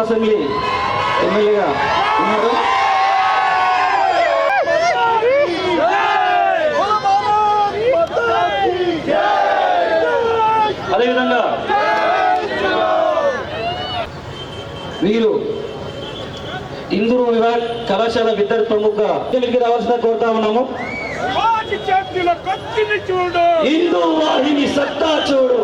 Armoor assembly ఎమ్మెల్యేగా ఉన్నారు. అదేవిధంగా వీరు ఇందూరు విభాగ్ కళాశాల విద్యార్థి ప్రముఖ రావాల్సిన కోరుతా ఉన్నాము. హిందూ వాహిని సత్తా చూడు.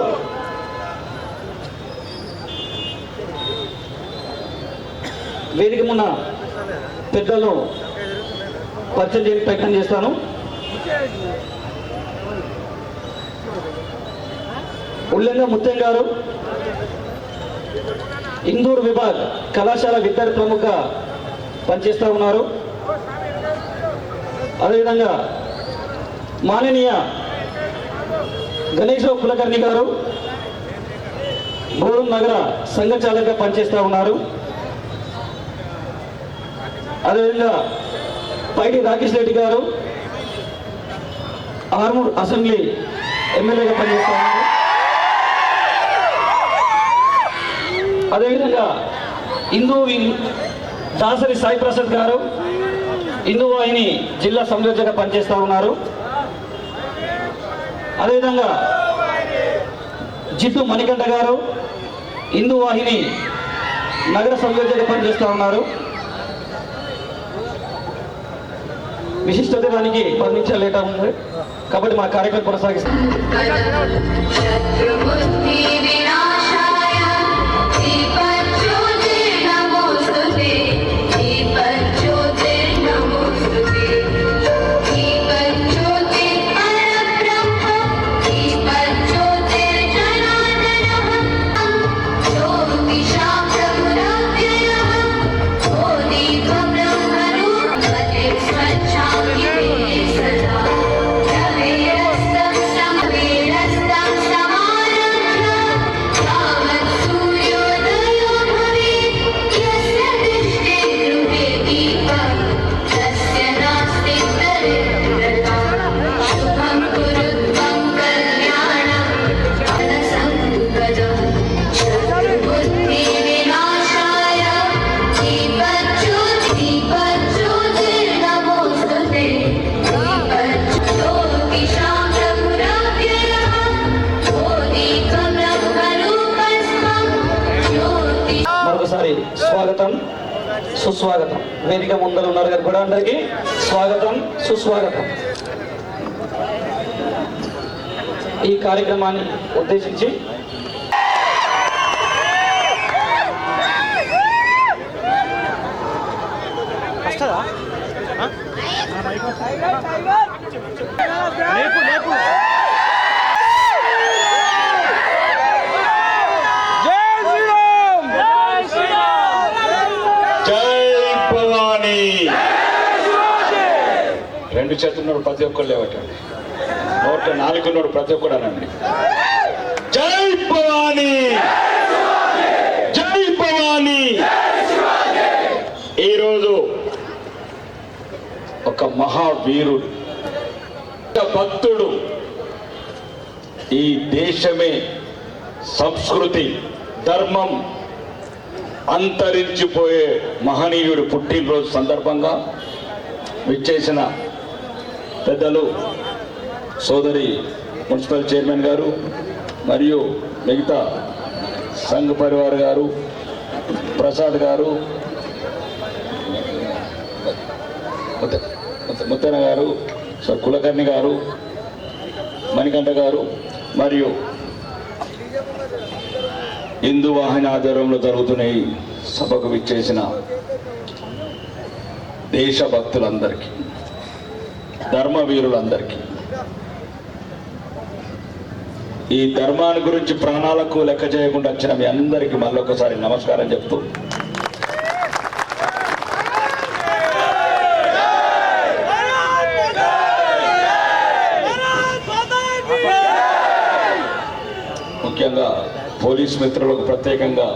వేదిక మున్న పెద్దలు పరిచయం చేయడానికి ప్రయత్నం చేస్తాను. ఉల్లంగ ముత్యం గారు ఇందూరు విభాగ్ కళాశాల విద్యార్థి ప్రముఖ పనిచేస్తూ ఉన్నారు. అదేవిధంగా మాననీయ గణేశ్వర కులకర్ణి గారు బోధం నగర సంఘ చాలకగా పనిచేస్తూ ఉన్నారు. అదేవిధంగా పైడి రాకేష్ రెడ్డి గారు ఆర్మూర్ అసెంబ్లీ ఎమ్మెల్యేగా పనిచేస్తున్నారు. అదేవిధంగా హిందూ దాసరి సాయి ప్రసాద్ గారు హిందూ వాహిని జిల్లా సంయోజకగా పనిచేస్తూ ఉన్నారు. అదేవిధంగా జిడ్డు మణికంఠ గారు హిందూ వాహిని నగర సంయోజకగా పనిచేస్తూ ఉన్నారు. విశిష్టత దినానికి పది నిమిషాలు లేట్ కాబట్టి మా కార్యక్రమం కొనసాగిస్తాం. సుస్వాగతం. వేదిక ముందర ఉన్నారు గారు కూడా అందరికీ. స్వాగతం సుస్వాగతం. ఈ కార్యక్రమాన్ని ఉద్దేశించి లేపు లేపు జై శ్రీరామ్ జై శ్రీరామ్ జై భవానీ రెండు చేతున్నోడు ప్రతి ఒక్కరు లేవటండి నోట నాలుగున్నోడు ప్రతి ఒక్కడు అనండి. జై భవానీ! జై భవానీ! ఈరోజు ఒక మహావీరుడు భక్తుడు ఈ దేశమే సంస్కృతి ధర్మం అంతరించిపోయే మహనీయుడు పుట్టినరోజు సందర్భంగా విచ్చేసిన పెద్దలు సోదరి మున్సిపల్ చైర్మన్ గారు మరియు మిగతా సంఘ పరివార్ గారు ప్రసాద్ గారు ముత్తన గారు కులకర్ణి గారు మణికంఠ గారు మరియు హిందూ వాహిని ఆధ్వర్యంలో జరుగుతున్న ఈ సభకు విచ్చేసిన దేశభక్తులందరికీ. ధర్మవీరులందరికీ. ఈ ధర్మాన్ని గురించి ప్రాణాలకు లెక్క చేయకుండా వచ్చిన మీ అందరికీ మళ్ళొకసారి నమస్కారం చెప్తూ. ముఖ్యంగా పోలీస్ మిత్రులకు ప్రత్యేకంగా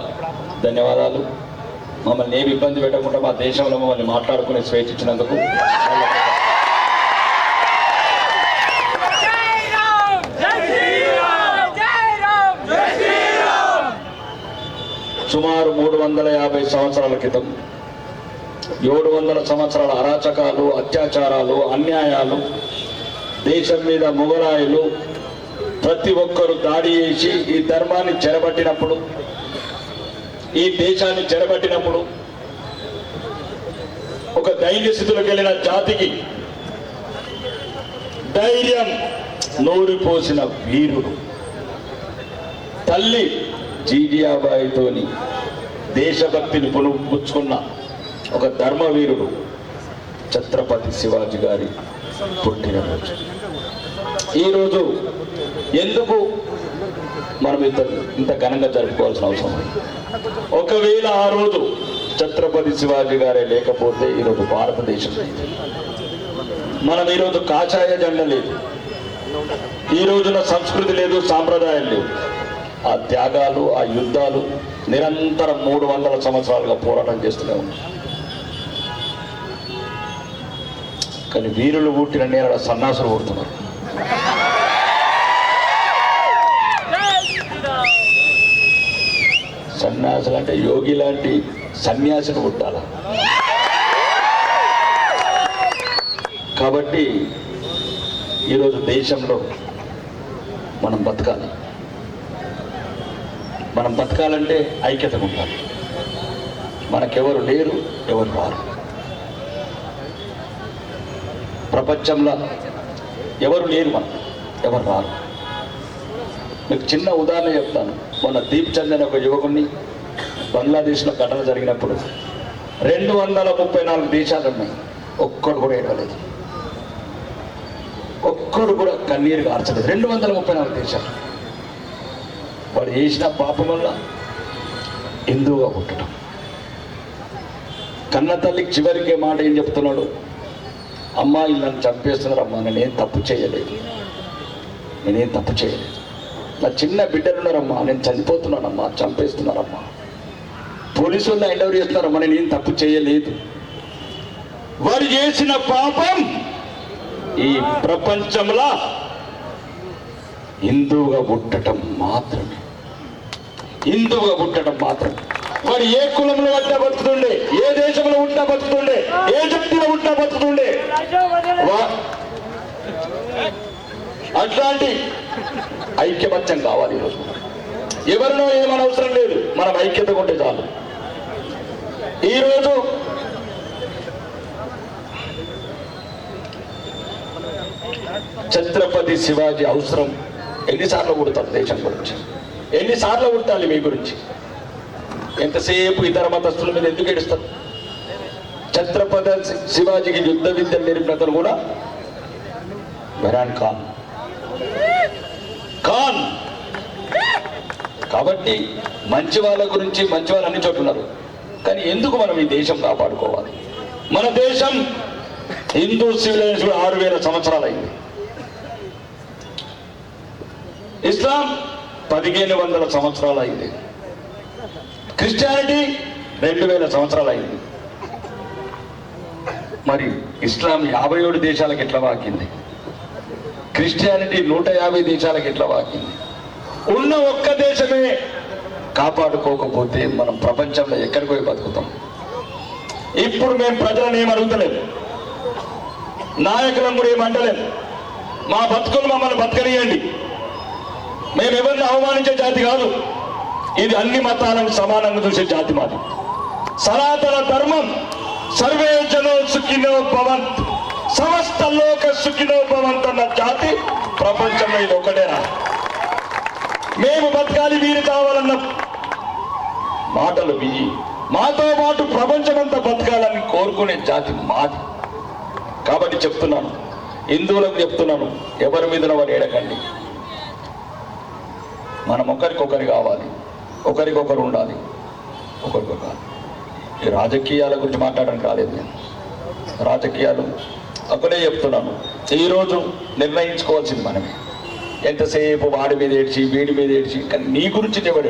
ధన్యవాదాలు. మమ్మల్ని ఏమి ఇబ్బంది పెట్టకుండా మా దేశంలో మమ్మల్ని మాట్లాడుకునే స్వేచ్ఛ ఇచ్చినందుకు. సుమారు మూడు వందల యాభై సంవత్సరాల క్రితం ఏడు వందల సంవత్సరాల అరాచకాలు అత్యాచారాలు అన్యాయాలు దేశం మీద మొగలాయులు ప్రతి ఒక్కరు దాడి చేసి ఈ ధర్మాన్ని చెరబట్టినప్పుడు ఈ దేశాన్ని చెరబట్టినప్పుడు ఒక ధైర్య స్థితిలోకి వెళ్ళిన జాతికి ధైర్యం నూరిపోసిన వీరుడు. తల్లి జీజియాబాయితోని దేశభక్తిని పులుపుచ్చుకున్న ఒక ధర్మవీరుడు ఛత్రపతి శివాజీ గారి పుట్టినరోజు. ఈరోజు ఎందుకు మనం ఇంత ఇంత ఘనంగా జరుపుకోవాల్సిన అవసరం? ఉంది? ఒకవేళ ఆ రోజు ఛత్రపతి శివాజీ గారే లేకపోతే ఈరోజు భారతదేశం మనం ఈరోజు కాషాయ జెండ లేదు. ఈ రోజున సంస్కృతి లేదు సాంప్రదాయం లేవు ఆ త్యాగాలు ఆ యుద్ధాలు నిరంతరం మూడు వందల సంవత్సరాలుగా పోరాటం చేస్తూనే ఉన్నాయి కానీ వీరులు పుట్టిన నేర సన్నాసులు పుడుతున్నారు సన్యాసులు అంటే యోగి లాంటి సన్యాసిని పుట్టాల. కాబట్టి ఈరోజు దేశంలో మనం బతకాలి. మనం బతకాలంటే ఐక్యతగా ఉండాలి మనకెవరు లేరు ఎవరు రారు. ప్రపంచంలో ఎవరు లేరు మనం ఎవరు రారు. మీకు చిన్న ఉదాహరణ చెప్తాను. మొన్న దీప్ చంద్ అనే ఒక యువకుడిని బంగ్లాదేశ్లో ఘటన జరిగినప్పుడు రెండు వందల ముప్పై నాలుగు దేశాలు ఉన్నాయి. ఒక్కడు కూడా ఏడవలేదు. ఒక్కడు కూడా కన్నీరు కార్చలేదు రెండు వందల ముప్పై నాలుగు దేశాలు. వాడు చేసిన పాపం వల్ల హిందువుగా పుట్టడం. కన్న తల్లికి చివరికి మాట ఏం చెప్తున్నాడు? అమ్మా నన్ను చంపేస్తున్నారు అమ్మా నేనేం తప్పు చేయలేదు. నేనేం తప్పు చేయలేదు. నా చిన్న బిడ్డలున్నారమ్మా నేను చనిపోతున్నానమ్మా చంపేస్తున్నారమ్మా. పోలీసులు ఎండవర్ చేస్తున్నారమ్మా నేనేం తప్పు చేయలేదు. వారు చేసిన పాపం ఈ ప్రపంచంలో హిందువుగా పుట్టడం మాత్రమే. హిందువుగా పుట్టడం మాత్రం. వాడు ఏ కులంలో ఉంటా బతుకుతుండే ఏ దేశంలో ఉంటా బతుకుతుండే ఏ జాతిలో ఉంటా బతుకుతుండే? వా- అట్లాంటి ఐక్యమత్యం కావాలి ఈరోజు. ఎవరినో ఏమని అవసరం లేదు మనం ఐక్యత ఉంటే చాలు. ఈరోజు ఛత్రపతి శివాజీ అవసరం ఎన్నిసార్లు కుడతారు దేశం గురించి? ఎన్నిసార్లు ఉడతాలి మీ గురించి? ఎంతసేపు ఇతర మతస్థుల మీద ఎందుకు ఏడుస్తారు? ఛత్రపద శివాజీకి యుద్ధ విద్య నేర్పినతను కూడా మెరాన్ ఖాన్. ఖాన్! కాబట్టి మంచి వాళ్ళ గురించి మంచి వాళ్ళు అన్ని చోట్ల కానీ ఎందుకు మనం ఈ దేశం కాపాడుకోవాలి? మన దేశం హిందూ సివిలైజేషన్ ఆరు వేల సంవత్సరాలైంది. ఇస్లాం పదిహేను వందల సంవత్సరాలు అయింది. క్రిస్టియానిటీ రెండు వేల సంవత్సరాలు అయింది. మరి ఇస్లాం యాభై ఏడు దేశాలకు ఎట్లా వాకింది? క్రిస్టియానిటీ నూట యాభై దేశాలకు ఎట్లా వాకింది? ఉన్న ఒక్క దేశమే కాపాడుకోకపోతే మనం ప్రపంచంలో ఎక్కడికి పోయి బతుకుతాం? ఇప్పుడు మేము ప్రజలను ఏం అడుగుతలేము నాయకులను కూడా ఏమంటలేము మా బతుకులు మమ్మల్ని బతకనియండి. మేము ఎవరిని అవమానించే జాతి కాదు. ఇది అన్ని మతాలను సమానంగా చూసే జాతి మాది. సనాతన ధర్మం సర్వే జనో సుఖినో భవంత్. సమస్త లోక సుఖినో భవంత్ అన్న జాతి ప్రపంచంలో ఇది ఒకటేనా మేము బతకాలి వీరు కావాలన్న మాటలు బియ్యి మాతో పాటు ప్రపంచమంతా బతకాలని కోరుకునే జాతి మాది. కాబట్టి చెప్తున్నాను. హిందువులకు చెప్తున్నాను. ఎవరి మీద వారు ఏడకండి. మనం ఒకరికొకరు కావాలి. ఒకరికొకరు ఉండాలి. ఒకరికొకరు. ఈ రాజకీయాల గురించి మాట్లాడడానికి రాలేదు నేను. రాజకీయాలు ఒకటే చెప్తున్నాను. ఈరోజు నిర్ణయించుకోవాల్సింది మనమే. ఎంతసేపు వాడి మీద ఏడ్చి వీడి మీద ఏడ్చి కానీ నీ గురించి ఎవడు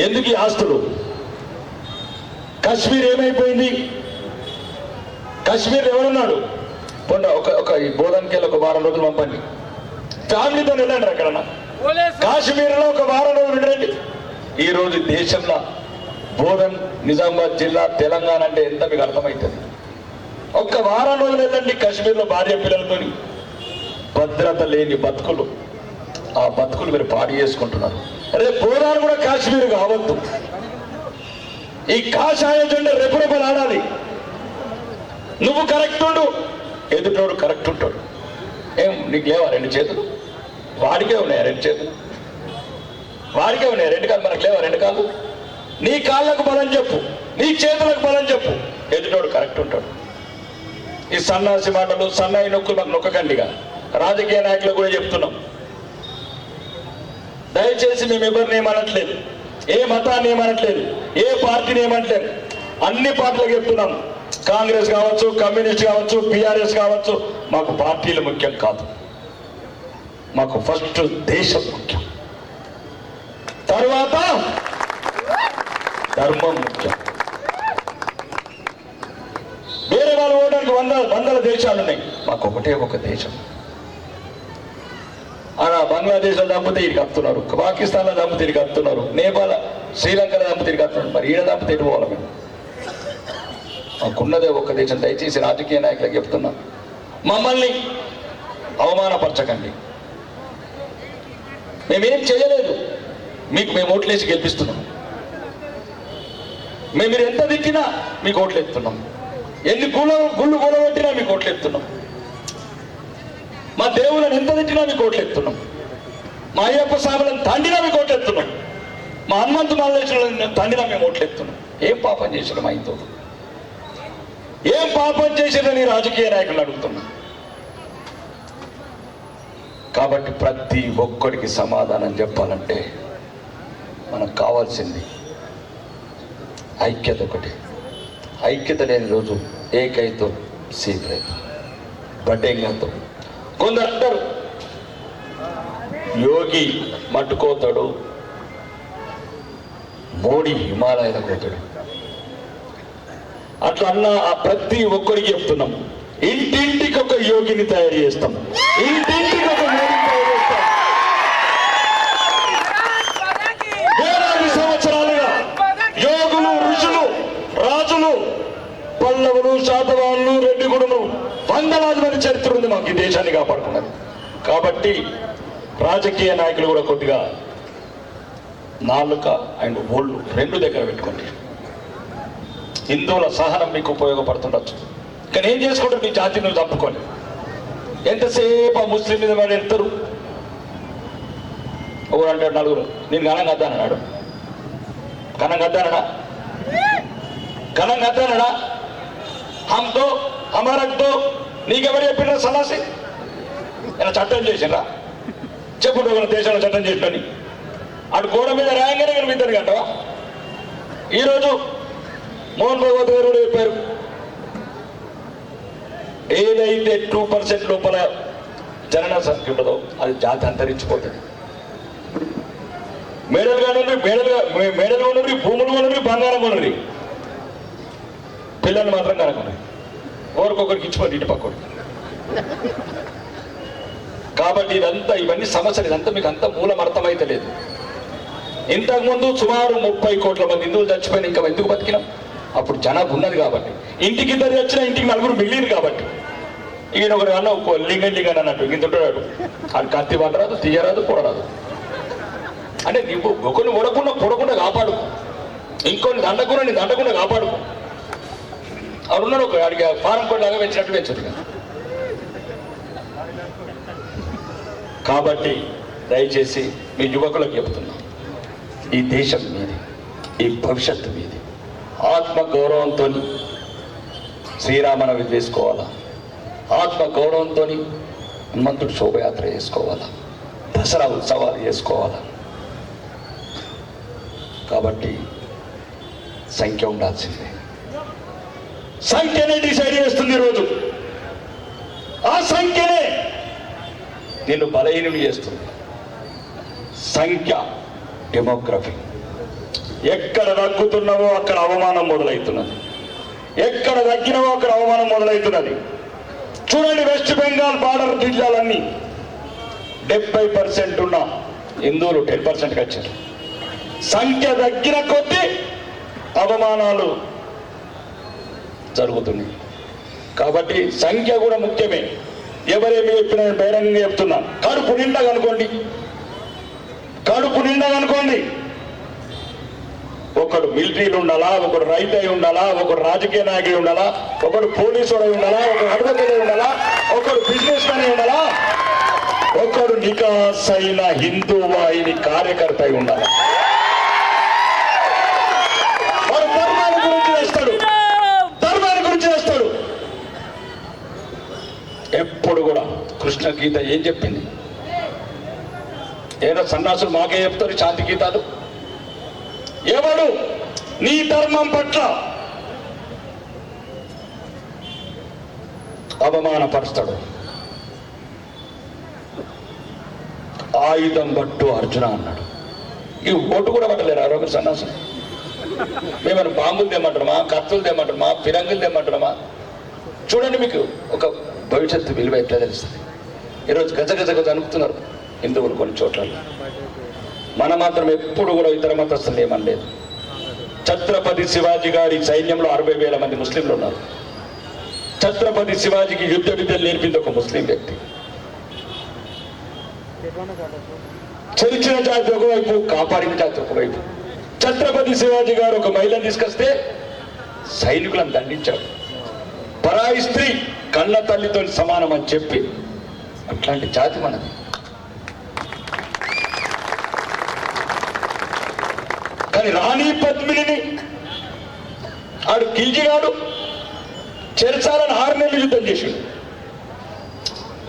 ఎందుకు ఈ ఆస్తులు? కాశ్మీర్ ఏమైపోయింది? కాశ్మీర్ ఎవరున్నాడు? పొండ ఒక ఒక ఈ బోధనకి ఒక వారం రోజులు పంపండి. ఫ్యామిలీతో వెళ్ళండి అక్కడ కాశ్మీర్లో ఒక వారం రోజులు ఉండండి ఈ రోజు దేశంలో బోధన్ నిజామాబాద్ జిల్లా తెలంగాణ అంటే ఎంత మీకు అర్థమవుతుంది ఒక్క వారం రోజులు వెళ్ళండి కాశ్మీర్లో భార్య పిల్లలతోని. భద్రత లేని బతుకులు. ఆ బతుకులు మీరు పాడు చేసుకుంటున్నారు. రేపు బోధాలు కూడా కాశ్మీర్ కావద్దు. ఈ కాషాయ జెండా రెపరెపలు ఆడాలి నువ్వు కరెక్ట్ ఉండు. ఎదుటోడు కరెక్ట్ ఉంటాడు. ఏం నీకు లేవా రెండు చేతులు? వాడికే ఉన్నాయా రెండు చేతులు. వాడికే ఉన్నాయి. రెండు కాళ్ళు మనకు లేవా? రెండు కాళ్ళు. నీ కాళ్ళకు బలం చెప్పు. నీ చేతులకు బలం చెప్పు. ఎదుటోడు కరెక్ట్ ఉంటాడు. ఈ సన్నాసి మాటలు సన్నాయి నొక్కులు మాకు నొక్కకండిగా. రాజకీయ నాయకులు కూడా చెప్తున్నాం. దయచేసి మేము ఎవరిని ఏమనట్లేదు. ఏ మతాన్ని ఏమనట్లేదు. ఏ పార్టీని ఏమనట్లేదు. అన్ని పార్టీలకు చెప్తున్నాం. కాంగ్రెస్ కావచ్చు కమ్యూనిస్ట్ కావచ్చు పిఆర్ఎస్ కావచ్చు మాకు పార్టీలు ముఖ్యం కాదు. మాకు ఫస్ట్ దేశం ముఖ్యం. తర్వాత ధర్మం ముఖ్యం. వేరే వాళ్ళు ఓడడానికి వంద వందల దేశాలు ఉన్నాయి. మాకు ఒకటే ఒక దేశం. అలా బంగ్లాదేశ్లో దంపతి ఇడికి వస్తున్నారు పాకిస్తాన్లో దంపతి ఇడికి వస్తున్నారు నేపాల్ శ్రీలంకలో దంపతి ఇడికి వస్తున్నారు మరి ఈడ దంపతి ఇటు పోవాలి మేము? మాకున్నదే ఒక దేశం. దయచేసి రాజకీయ నాయకులకు చెప్తున్నా. మమ్మల్ని అవమానపరచకండి. మేమేం చేయలేదు. మీకు మేము ఓట్లేసి గెలిపిస్తున్నాం. మేము మీరు ఎంత తిట్టినా మీకు ఓట్లు ఎత్తున్నాం ఎన్ని గుళ్ళ గుళ్ళు కూలగొట్టినా మీకు ఓట్లు ఎత్తున్నాం మా దేవుళ్ళని ఎంత తిట్టినా మీకు ఓట్లు ఎత్తున్నాం మా అయ్యప్ప స్వాములను తండినా మీకు ఓట్లు ఎత్తున్నాం మా హనుమంతు మల్లేశ్వరులను తండినా మేము ఓట్లు ఎత్తున్నాం ఏం పాపం చేసిన మా ఇంతో ఏం పాపం చేసిరని రాజకీయ నాయకులు అడుగుతున్నాం. కాబట్టి ప్రతి ఒక్కడికి సమాధానం చెప్పాలంటే మనకు కావాల్సింది ఐక్యత ఒకటి. ఐక్యత లేని రోజు ఏకైతో సీక్రెట్. బడ్డేంగతో కొందరు అంటారు యోగి మట్టుకోతాడు మోడీ హిమాలయాలకు పోతాడు. అట్లా అన్న ఆ ప్రతి ఒక్కరికి చెప్తున్నాం. ఇంటింటికి ఒక యోగిని తయారు చేస్తాం. ఇంటింటికి ఒక యోగిని తయారు చేస్తాం వేలాది సంవత్సరాలుగా యోగులు ఋషులు రాజులు పల్లవులు శాతవాళ్ళు రెడ్డి గుడులు వందలాది మంది ఉంది మాకు ఈ దేశాన్ని కాపాడుకున్నది కాబట్టి రాజకీయ నాయకులు కూడా కొద్దిగా నాలుక అండ్ ఒళ్ళు రెండు దగ్గర పెట్టుకోండి. హిందువుల సహనం మీకు ఉపయోగపడుతుండొచ్చు. కానీ ఏం చేసుకుంటారు? మీ జాతిని నువ్వు చంపుకొని ఎంతసేపు ఆ ముస్లిం మీద వాడు ఎడతారు ఒకరు అంటాడు నలుగురు నేను గణం కద్దానన్నాడు గణం కద్దానడా గణం కద్దానడా హమ్తో హమారక్తో నీకెవరు చెప్పిన సన్నాసి? ఇలా చట్టం చేసినరా చెప్పుడు ఒక దేశంలో చట్టం చేసినని అటు గోడ మీద రాయంగానే కనిపిద్దారు కంటవా ఈరోజు మోహన్ భగవత్ గారు కూడా చెప్పారు. ఏదైతే టూ పర్సెంట్ లోపల జనన సంఖ్య ఉండదో అది జాతి అంతరించిపోతుంది. మేడలు కానుండ్రి మేడలు మేడలు ఉన్నవి భూములు కొనుర్రి బంగారం కొనుర్రి పిల్లలు మాత్రం కనుకున్నాయి ఒకరికొకరికి ఇచ్చిపోండి ఇటు పక్కడు కాబట్టి ఇదంతా ఇవన్నీ సమస్యలు. ఇదంతా మీకు అంత మూలం అర్థమైతే లేదు. ఇంతకుముందు సుమారు ముప్పై కోట్ల మంది హిందువులు చచ్చిపోయిన ఇంకా ఎందుకు బతికినాం? అప్పుడు జనాభా ఉన్నది కాబట్టి. ఇంటికి ఇద్దరు వచ్చిన ఇంటికి నలుగురు మిగిలింది కాబట్టి. ఈయన ఒకడు అన్న ఒక లింగం అన్నట్టు. ఇంత ఉంటాడు. అది కత్తి పడరాదు తీయరాదు పొడరాదు. అంటే నువ్వు ఒకరిని ఓడకుండా పొడకుండా కాపాడు ఇంకొన్ని దండకుండా నీ దండకుండా కాపాడు అక్కడ ఉన్నాడు ఒక అడిగా ఫారం కోడ్ లాగా పెంచినట్టు పెంచదు. కాబట్టి దయచేసి మీ యువకులకు చెప్తున్నా ఈ దేశం మీది ఈ భవిష్యత్తు మీది ఆత్మగౌరవంతో శ్రీరామనవి చేసుకోవాలా ఆత్మగౌరవంతో హనుమంతుడు శోభయాత్ర చేసుకోవాలా? దసరా ఉత్సవాలు చేసుకోవాలా? కాబట్టి సంఖ్య ఉండాల్సిందే. సంఖ్యనే డిసైడ్ చేస్తుంది ఈరోజు. ఆ సంఖ్యనే నిన్ను బలహీనం చేస్తుంది. సంఖ్య డెమోగ్రఫీ ఎక్కడ తగ్గుతున్నావో అక్కడ అవమానం మొదలవుతున్నది. ఎక్కడ తగ్గినవో అక్కడ అవమానం మొదలవుతున్నది. చూడండి వెస్ట్ బెంగాల్ బార్డర్ జిల్లాలన్నీ. డెబ్బై పర్సెంట్ ఉన్న హిందువులు టెన్ పర్సెంట్కి వచ్చారు. సంఖ్య తగ్గిన కొద్దీ అవమానాలు జరుగుతుంది. కాబట్టి సంఖ్య కూడా ముఖ్యమే. ఎవరేమి చెప్పిన బహిరంగంగా చెప్తున్నా. కడుపు నిండా కనుకోండి కడుపు నిండా కనుకోండి ఒకడు మిలిటరీలు ఉండాలా ఒకడు రైతు అయి ఉండాలా ఒకడు రాజకీయ నాయకుడు ఉండాలా ఒకడు పోలీసు అయి ఉండాలా ఒకడు అడ్వకేట్ అయి ఉండాలా ఒకడు బిజినెస్ మ్యాన్ అయి ఉండాలా ఒకడు నికాస్ అయిన హిందూ వాహిని కార్యకర్త అయి ఉండాలి వాడు ధర్మాన్ని గురించి చేస్తాడు ధర్మాన్ని గురించి చేస్తాడు ఎప్పుడు కూడా కృష్ణ గీత ఏం చెప్పింది? ఏదో సన్నాసులు మాకే చెప్తారు శాంతి గీతాలు. ఎవడు? నీ ధర్మం పట్ల అవమానపరుస్తాడు. ఆయుధం పట్టు అర్జున అన్నాడు. ఈ ఓటు కూడా పట్టలేరు ఆరోగ్య సన్నాసం మేమైనా బాంబులు తెమ్మంటారమా కత్తులు తెమ్మంటారమా ఫిరంగులు తెమ్మంటారమా చూడండి మీకు ఒక భవిష్యత్తు విలువ ఎట్లా తెలుస్తుంది? ఈరోజు గజ గజ గజ అనుకుతున్నారు హిందువులు కొన్ని చోట్ల మన మాత్రం ఎప్పుడు కూడా ఇతర మతస్థులు ఏమనలేదు. ఛత్రపతి శివాజీ గారి సైన్యంలో అరవై వేల మంది ముస్లింలు ఉన్నారు. ఛత్రపతి శివాజీకి యుద్ధ విద్యలు నేర్పింది ఒక ముస్లిం వ్యక్తి. చెరిచిన జాతి ఒకవైపు కాపాడిన జాతి ఒకవైపు. ఛత్రపతి శివాజీ గారు ఒక మహిళను తీసుకొస్తే సైనికులను దండించాడు పరాయి స్త్రీ కళ్ళ తల్లితో సమానం అని చెప్పి. అట్లాంటి జాతి మనది. కానీ రాణి పద్మిని ఆడు కిల్జిగాడు చెరచాలని ఆరు నెలలు యుద్ధం చేశాడు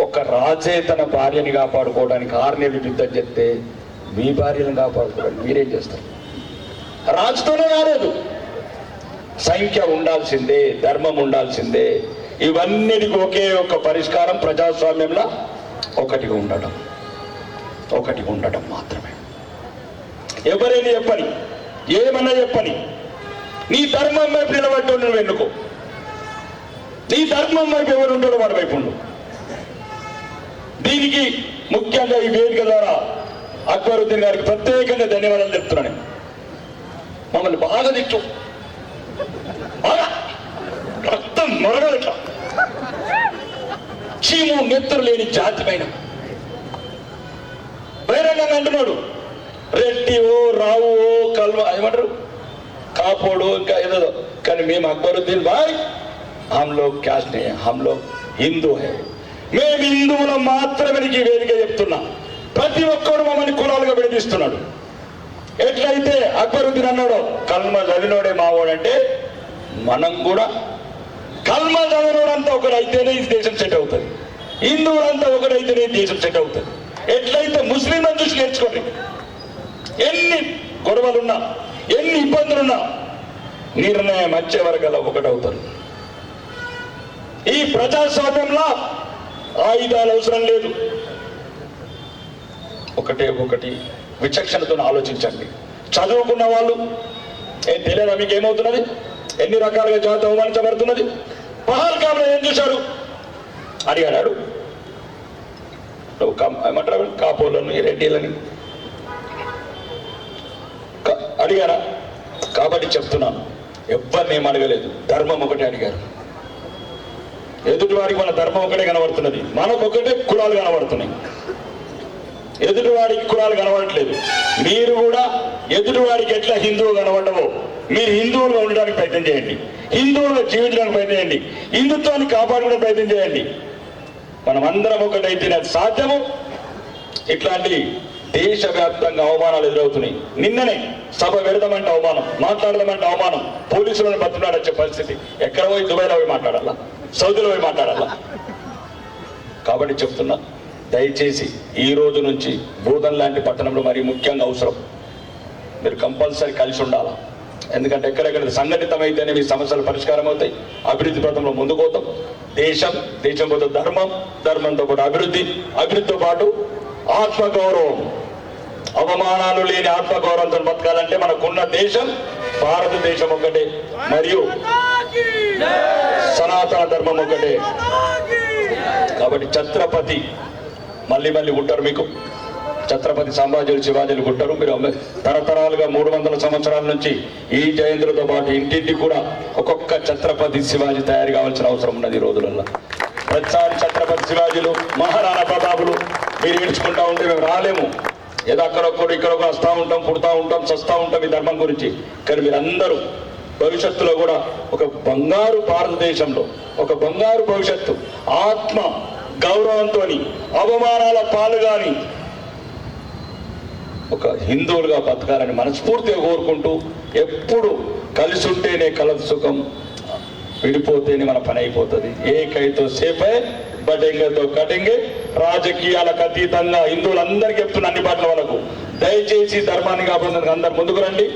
ఒక రాజే తన భార్యని కాపాడుకోవడానికి ఆరు నెలలు యుద్ధం చేస్తే మీ భార్యను కాపాడుకోవడానికి మీరేం చేస్తారు? రాజుతోనే కాలేదు సంఖ్య ఉండాల్సిందే ధర్మం ఉండాల్సిందే. ఇవన్నిటికి ఒకే ఒక పరిష్కారం ప్రజాస్వామ్యంలో ఒకటిగా ఉండడం ఒకటిగా ఉండడం మాత్రమే. ఎవరైనా చెప్పని ఏమన్నా చెప్పని నీ ధర్మం వైపు నిలబడి నువ్వు ఎన్నుకో నీ ధర్మం వైపు ఎవరు ఉంటాడో వాడి వైపు ఉండు. దీనికి ముఖ్యంగా ఈ వేదిక ద్వారా అక్బరుద్దీన్ గారికి ప్రత్యేకంగా ధన్యవాదాలు చెప్తున్నాను మమ్మల్ని బాగా తిట్టు. రక్తం మొరగలట చీము నెత్తురు లేని జాతిమైన బహిరంగంగా అంటున్నాడు రెడ్డి ఓ రావు ఓ కల్వ ఏమంటారు కాపోడు ఇంకా ఏదో కానీ మేము అక్బరుద్దీన్ భాయ్ हम लोग క్యాస్ట్ నే हम लोग హిందూ హే మేము హిందువులం మాత్రమే నీకు ఈ వేదిక చెప్తున్నా ప్రతి ఒక్కడు మమ్మల్ని కులాలుగా విడదీస్తున్నాడు ఎట్లయితే అక్బరుద్దీన్ అన్నాడు కల్మ చదివినోడే మావోడంటే మనం కూడా కల్మ చదివినోడంతా ఒకడైతేనే ఈ దేశం సెట్ అవుతుంది. హిందువులంతా ఒకడైతేనే ఈ దేశం సెట్ అవుతుంది. ఎట్లయితే ముస్లింలను చూసి నేర్చుకోండి. ఎన్ని గొడవలున్నా ఎన్ని ఇబ్బందులున్నా నిర్ణయం వచ్చే వరకల్లా ఒకటవుతారు. ఈ ప్రజాస్వామ్యంలో ఆయుధాలు అవసరం లేదు. ఒకటే ఒకటి విచక్షణతో ఆలోచించండి. చదువుకున్న వాళ్ళు ఏం తెలియదా మీకు ఏమవుతున్నది ఎన్ని రకాలుగా జాతి అవమానించబడుతున్నది? పహల్గామ్లో ఏం చూశారు? అడిగాడు నువ్వు ఏమంటారు? కాపోలను రెడ్డిలని. అడిగారా కాబట్టి చెప్తున్నాను. ఎవరిని ఏం అడగలేదు. ధర్మం ఒకటే అడిగారు. ఎదుటి వారికి మన ధర్మం ఒకటే కనబడుతున్నది. మనకు ఒకటే కులాలు కనబడుతున్నాయి. ఎదుటివాడికి కులాలు కనబడట్లేదు. మీరు కూడా ఎదుటివాడికి ఎట్లా హిందువు కనబడవో మీరు హిందువులుగా ఉండడానికి ప్రయత్నం చేయండి. హిందువులుగా జీవించడానికి ప్రయత్నం చేయండి. హిందుత్వాన్ని కాపాడుకునే ప్రయత్నం చేయండి. మనం అందరం ఒకటైతే అది సాధ్యము. ఇట్లాంటి దేశవ్యాప్తంగా అవమానాలు ఎదురవుతున్నాయి. నిన్ననే సభ పెడదామంటే అవమానం మాట్లాడదామంటే అవమానం పోలీసులను బతున్నాడొచ్చే పరిస్థితి. ఎక్కడ పోయి దుబాయ్లో పోయి మాట్లాడాలా? సౌదీలో పోయి మాట్లాడాలా? కాబట్టి చెప్తున్నా దయచేసి ఈ రోజు నుంచి బోధన్ లాంటి పట్టణంలో మరి ముఖ్యంగా అవసరం. మీరు కంపల్సరీ కలిసి ఉండాలా? ఎందుకంటే ఎక్కడెక్కడ సంఘటితమైతేనే మీ సమస్యలు పరిష్కారం అవుతాయి. అభివృద్ధి పథంలో ముందుకోతాం. దేశం దేశం పోతే ధర్మం ధర్మంతో పాటు అభివృద్ధి అభివృద్ధితో పాటు ఆత్మగౌరవం. అవమానాలు లేని ఆత్మగౌరవంతో బతకాలంటే మనకున్న దేశం భారతదేశం ఒకటే మరియు సనాతన ధర్మం ఒకటే కాబట్టి ఛత్రపతి మళ్ళీ మళ్ళీ ఉంటారు మీకు. ఛత్రపతి సంభాజీలు శివాజీలు కుట్టారు మీరు తరతరాలుగా మూడు వందల సంవత్సరాల నుంచి ఈ జయంతులతో పాటు ఇంటింటి కూడా ఒక్కొక్క ఛత్రపతి శివాజీ తయారు కావాల్సిన అవసరం ఉన్నది ఈ రోజులలో ప్రతిసారి ఛత్రపతి శివాజీలు మహారాణా ప్రతాపులు మీరు ఏడ్చుకుంటా ఉంటే మేము రాలేము. ఏదో అక్కడొక్కడు ఇక్కడొక వస్తూ ఉంటాం పుడతా ఉంటాం చస్తా ఉంటాం ఈ ధర్మం గురించి. కానీ మీరందరూ భవిష్యత్తులో కూడా ఒక బంగారు భారతదేశంలో ఒక బంగారు భవిష్యత్తు ఆత్మ గౌరవంతో అవమానాల పాలు కానీ ఒక హిందువులుగా బతకాలని మనస్ఫూర్తిగా కోరుకుంటూ ఎప్పుడు కలిసి ఉంటేనే కలదు సుఖం విడిపోతేనే మన పని అయిపోతుంది. ఏకైతో సేపే బటెంగతో కటెంగే. రాజకీయాలకు అతీతంగా హిందువులందరికీ చెప్తున్న అన్ని పాటల వాళ్ళకు. దయచేసి ధర్మాన్ని కాపాడుతుంది అందరు ముందుకు రండి.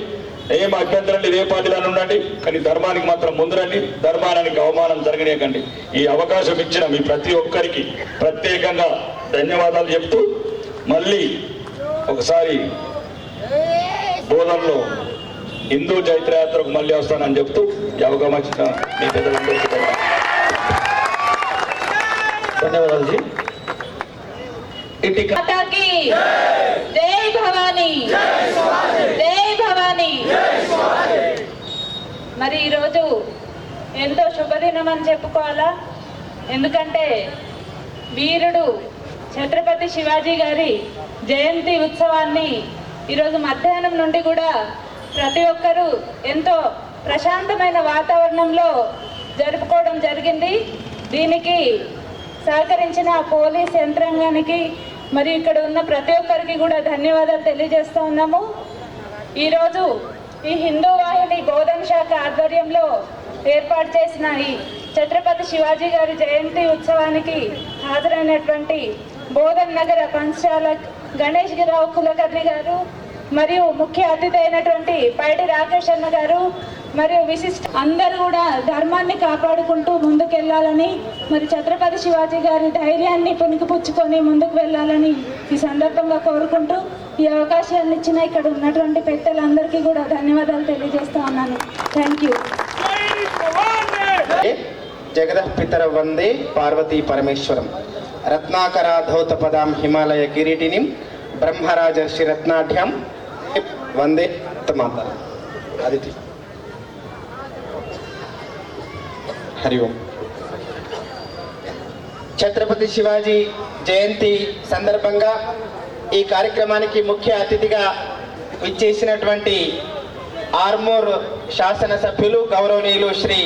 ఏం అభ్యంతరం లేదు ఏ ఉండండి. కానీ ధర్మానికి మాత్రం ముందురండి. ధర్మానికి అవమానం జరగనీయకండి. ఈ అవకాశం ఇచ్చిన మీ ప్రతి ఒక్కరికి ప్రత్యేకంగా ధన్యవాదాలు చెప్తూ మళ్ళీ ఒకసారి బోధనలో హిందూ చైత్రయాత్రకు మళ్ళీ వస్తానని చెప్తూ ఈ మీ పెద్దలందరికీ ధన్యవాదాలు. జీ. జై భవానీ. మరి ఈరోజు ఎంతో శుభదినం అని చెప్పుకోవాలా? ఎందుకంటే వీరుడు ఛత్రపతి శివాజీ గారి జయంతి ఉత్సవాన్ని ఈరోజు మధ్యాహ్నం నుండి కూడా ప్రతి ఒక్కరూ ఎంతో ప్రశాంతమైన వాతావరణంలో జరుపుకోవడం జరిగింది. దీనికి సహకరించిన పోలీస్ యంత్రాంగానికి మరియు ఇక్కడ ఉన్న ప్రతి ఒక్కరికి కూడా ధన్యవాదాలు తెలియజేస్తూ ఉన్నాము. ఈరోజు ఈ హిందూ వాహిని బోధన శాఖ ఆధ్వర్యంలో ఏర్పాటు చేసిన ఈ ఛత్రపతి శివాజీ గారి జయంతి ఉత్సవానికి హాజరైనటువంటి బోధన్ నగర పంచాల గణేష్ రావు కులకర్ణి గారు మరియు ముఖ్య అతిథి అయినటువంటి పైడి రాకేష్ అన్న గారు మరియు విశిష్ట అందరూ కూడా ధర్మాన్ని కాపాడుకుంటూ ముందుకెళ్ళాలని మరి ఛత్రపతి శివాజీ గారి ధైర్యాన్ని పుణికిపుచ్చుకొని ముందుకు వెళ్ళాలని ఈ సందర్భంగా కోరుకుంటూ ఈ అవకాశాన్ని ఇచ్చిన ఇక్కడ ఉన్నటువంటి పెద్దలందరికీ కూడా ధన్యవాదాలు తెలియజేస్తా ఉన్నాను. థ్యాంక్ యూ జగదః పితర వందే పార్వతీ పరమేశ్వరం. రత్నాకరా ధౌత పదాం హిమాలయ కిరీటినిం బ్రహ్మరాజర్షి రత్నాఢ్యం వందే మాత అదితి హరి ఓం. ఛత్రపతి శివాజీ జయంతి సందర్భంగా ఈ కార్యక్రమానికి ముఖ్య అతిథిగా ఇచ్చేసినటువంటి ఆర్మూర్ శాసనసభ్యులు గౌరవనీయులు శ్రీ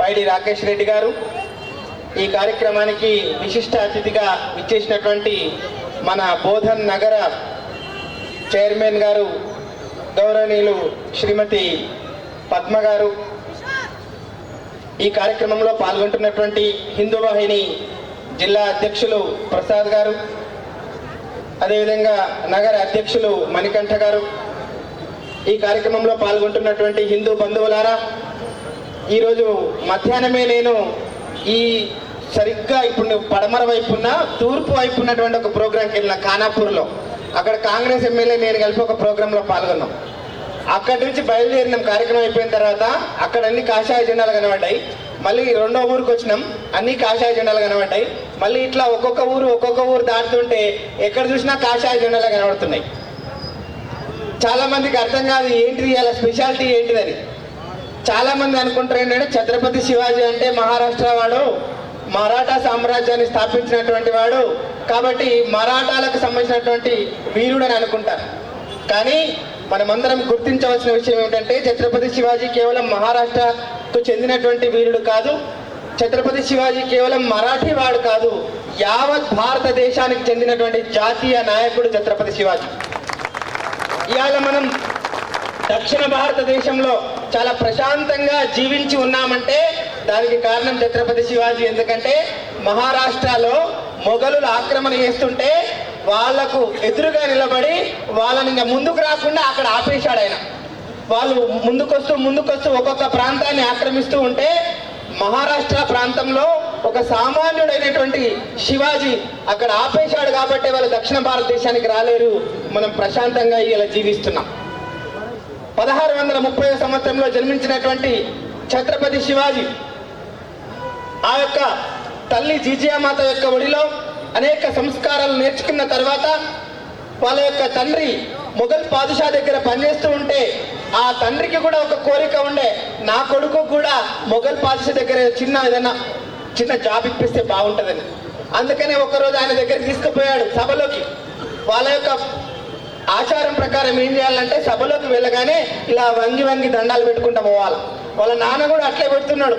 పైడి రాకేష్ రెడ్డి గారు. ఈ కార్యక్రమానికి విశిష్ట అతిథిగా ఇచ్చేసినటువంటి మన బోధన్ నగర చైర్మన్ గారు గౌరవనీయులు శ్రీమతి పద్మ గారు. ఈ కార్యక్రమంలో పాల్గొంటున్నటువంటి హిందూ వాహిని జిల్లా అధ్యక్షులు ప్రసాద్ గారు. అదేవిధంగా నగర అధ్యక్షులు మణికంఠ గారు ఈ కార్యక్రమంలో పాల్గొంటున్నటువంటి హిందూ బంధువులారా ఈరోజు మధ్యాహ్నమే నేను ఈ సరిగ్గా ఇప్పుడు పడమర వైపున్న తూర్పు వైపు ఉన్నటువంటి ఒక ప్రోగ్రాంకి వెళ్ళిన ఖానాపూర్లో. అక్కడ కాంగ్రెస్ ఎమ్మెల్యే నేను కలిపి ఒక ప్రోగ్రాంలో పాల్గొన్నాం. అక్కడి నుంచి బయలుదేరినాం. కార్యక్రమం అయిపోయిన తర్వాత అక్కడ అన్ని కాషాయ జెండాలు కనబడ్డాయి. మళ్ళీ రెండో ఊరికి వచ్చినాం. అన్ని కాషాయ జెండాలు కనబడ్డాయి. మళ్ళీ ఇట్లా ఒక్కొక్క ఊరు ఒక్కొక్క ఊరు దాటుతుంటే ఎక్కడ చూసినా కాషాయ జెండాలు కనబడుతున్నాయి. చాలా మందికి అర్థం కాదు ఏంటిది ఇలా స్పెషాలిటీ ఏంటిదని. చాలా మంది అనుకుంటారు ఏంటంటే ఛత్రపతి శివాజీ అంటే మహారాష్ట్ర వాడు మరాఠా సామ్రాజ్యాన్ని స్థాపించినటువంటి వాడు. కాబట్టి మరాఠాలకు సంబంధించినటువంటి వీరుడు అని అనుకుంటారు. కానీ మనమందరం గుర్తించవలసిన విషయం ఏమిటంటే ఛత్రపతి శివాజీ కేవలం మహారాష్ట్రకు చెందినటువంటి వీరుడు కాదు. ఛత్రపతి శివాజీ కేవలం మరాఠీ వాడు కాదు. యావత్ భారతదేశానికి చెందినటువంటి జాతీయ నాయకుడు ఛత్రపతి శివాజీ. ఇవాళ మనం దక్షిణ భారతదేశంలో చాలా ప్రశాంతంగా జీవించి ఉన్నామంటే దానికి కారణం ఛత్రపతి శివాజీ. ఎందుకంటే మహారాష్ట్రలో మొఘలులు ఆక్రమణ చేస్తుంటే వాళ్ళకు ఎదురుగా నిలబడి వాళ్ళని ఇంకా ముందుకు రాకుండా అక్కడ ఆపేశాడు ఆయన. వాళ్ళు ముందుకొస్తూ ముందుకొస్తూ ఒక్కొక్క ప్రాంతాన్ని ఆక్రమిస్తూ ఉంటే మహారాష్ట్ర ప్రాంతంలో ఒక సామాన్యుడైనటువంటి శివాజీ అక్కడ ఆపేశాడు కాబట్టి వాళ్ళు దక్షిణ భారతదేశానికి రాలేరు. మనం ప్రశాంతంగా ఇలా జీవిస్తున్నాం. పదహారు వందల ముప్పై సంవత్సరంలో జన్మించినటువంటి ఛత్రపతి శివాజీ ఆ యొక్క తల్లి జీజియామాత యొక్క ఒడిలో అనేక సంస్కారాలు నేర్చుకున్న తర్వాత వాళ్ళ యొక్క తండ్రి మొఘల్ పాదుషా దగ్గర పనిచేస్తూ ఉంటే ఆ తండ్రికి కూడా ఒక కోరిక ఉండే. నా కొడుకు కూడా మొఘల్ పాదుషా దగ్గర చిన్న ఏదైనా చిన్న జాబ్ ఇప్పిస్తే బాగుంటుందని. అందుకనే ఒకరోజు ఆయన దగ్గర తీసుకుపోయాడు సభలోకి. వాళ్ళ యొక్క ఆచారం ప్రకారం ఏం చేయాలంటే సభలోకి వెళ్ళగానే ఇలా వంగి వంగి దండాలు పెట్టుకుంటా పోవాలి. వాళ్ళ నాన్న కూడా అట్లే పెడుతున్నాడు.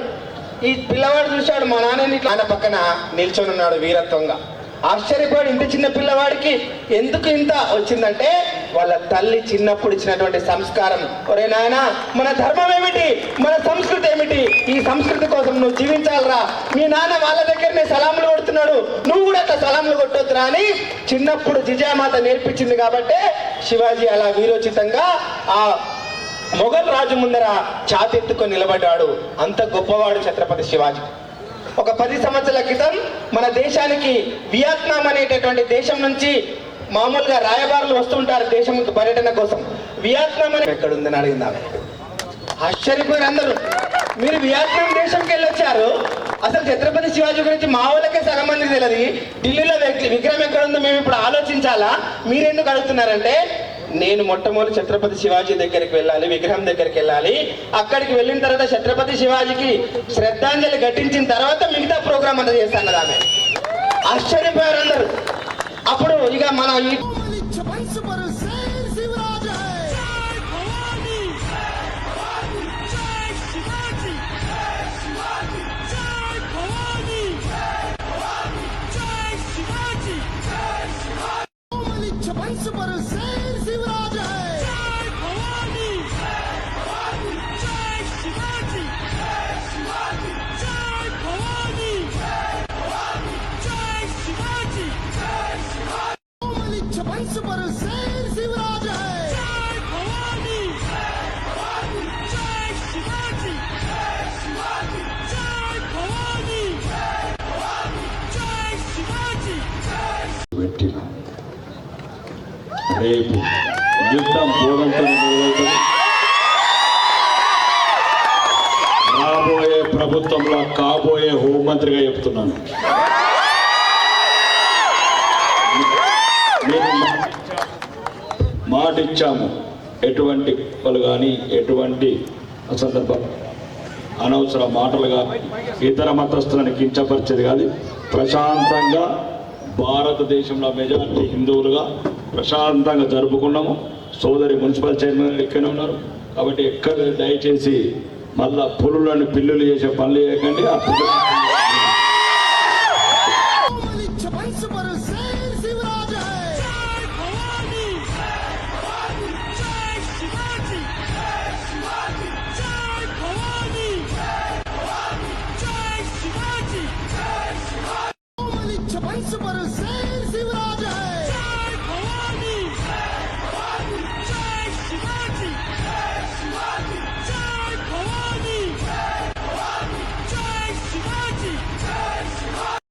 ఈ పిల్లవాడు చూశాడు మా నాన్నని ఆయన పక్కన నిల్చొని ఉన్నాడు వీరత్వంగా. ఆశ్చర్యపోయాడు ఇంత చిన్న పిల్లవాడికి. ఎందుకు ఇంత వచ్చిందంటే వాళ్ళ తల్లి చిన్నప్పుడు ఇచ్చినటువంటి సంస్కారం. ఒరే నాయన మన ధర్మం ఏమిటి? మన సంస్కృతి ఏమిటి? ఈ సంస్కృతి కోసం నువ్వు జీవించాలరా. మీ నాన్న వాళ్ళ దగ్గరనే సలాములు కొడుతున్నాడు. నువ్వు కూడా అట్లా సలాములు కొట్టొద్దురా అని చిన్నప్పుడు జిజామాత నేర్పించింది కాబట్టే శివాజీ అలా వీరోచితంగా ఆ మొఘల్ రాజు ముందర చాతెత్తుకొని నిలబడ్డాడు. అంత గొప్పవాడు ఛత్రపతి శివాజీ. ఒక పది సంవత్సరాల క్రితం మన దేశానికి వియత్నాం అనేటటువంటి దేశం నుంచి మామూలుగా రాయబారులు వస్తుంటారు దేశం పర్యటన కోసం. వియత్నాం అని ఎక్కడ ఉందని అడిగింది ఆమె ఆశ్చర్యపోయారు అందరూ. మీరు వియత్నాం దేశంకి వెళ్ళొచ్చారు. అసలు ఛత్రపతి శివాజీ గురించి మా వాళ్ళకే సగం మందికి తెలియదు ఢిల్లీలో విగ్- విగ్రహం ఎక్కడ ఉందో మేము ఇప్పుడు ఆలోచించాలా? మీరెందుకు అడుగుతున్నారంటే నేను మొట్టమొదటి ఛత్రపతి శివాజీ దగ్గరికి వెళ్ళాలి విగ్రహం దగ్గరికి వెళ్ళాలి. అక్కడికి వెళ్ళిన తర్వాత ఛత్రపతి శివాజీకి శ్రద్ధాంజలి ఘటించిన తర్వాత మిగతా ప్రోగ్రామ్ అంతా చేస్తాను ఆమె. ఆశ్చర్యపోయారు అందరు. అప్పుడు ఇక మన కాబోయే హోంమంత్రిగా చెప్తున్నాను. మాట ఇచ్చాము ఎటువంటి వాళ్ళు కానీ ఎటువంటి సందర్భం అనవసర మాటలుగా ఇతర మతస్థులను కించపరిచేది కాదు. ప్రశాంతంగా భారతదేశంలో మెజారిటీ హిందువులుగా ప్రశాంతంగా జరుపుకున్నాము. సోదరి మున్సిపల్ చైర్మన్ ఇక్కడే ఉన్నారు. కాబట్టి ఎక్కడ దయచేసి మళ్ళా పులులను పిల్లులు చేసే పనులు చేయకండి. ఆ పిల్లలు